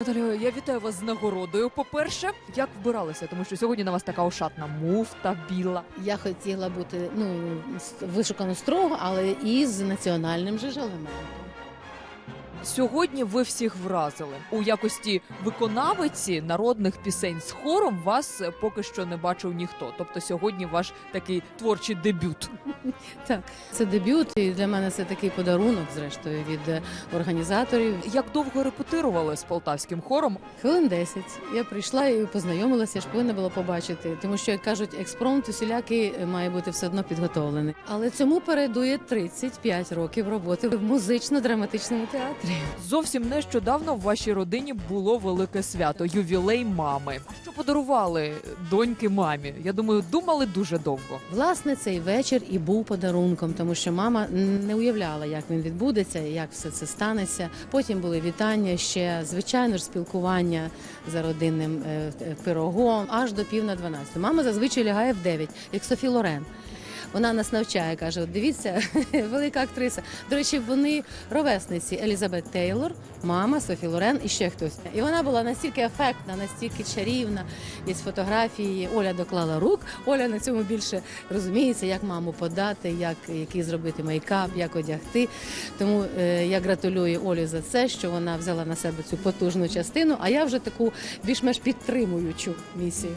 Наталія, я вітаю вас з нагородою. По-перше, як вбиралися, тому що сьогодні на вас така ошатна муфта біла. Я хотіла бути ну вишукано строго, але і з національним же елементом. Сьогодні ви всіх вразили у якості виконавиці народних пісень з хором. Вас е, поки що не бачив ніхто. Тобто сьогодні ваш такий творчий дебют. Так, це дебют, і для мене це такий подарунок, зрештою, від е, організаторів. Як довго репетирували з полтавським хором? Хвилин 10. Я прийшла і познайомилася, я ж повинна була побачити, тому що як кажуть, експромт усілякий е, має бути все одно підготовлений. Але цьому передує 35 років роботи в музично-драматичному театрі. Зовсім нещодавно в вашій родині було велике свято ювілей мами. Що подарували доньки мамі? Я думаю, думали дуже довго. Власне, цей вечір і був подарунком, тому що мама не уявляла, як він відбудеться, як все це станеться. Потім були вітання ще, звичайно ж, спілкування за родинним е, пирогом аж до пів на 12. Мама зазвичай лягає в 9, як Софі Лорен. Вона нас навчає, каже: от дивіться, велика актриса. До речі, вони ровесниці Елізабет Тейлор, мама Софі Лорен і ще хтось. І вона була настільки ефектна, настільки чарівна. Є фотографії. Оля доклала рук. Оля на цьому більше розуміється, як маму подати, як який зробити мейкап, як одягти. Тому е, я гратулюю Олі за це, що вона взяла на себе цю потужну частину. А я вже таку більш-менш підтримуючу місію.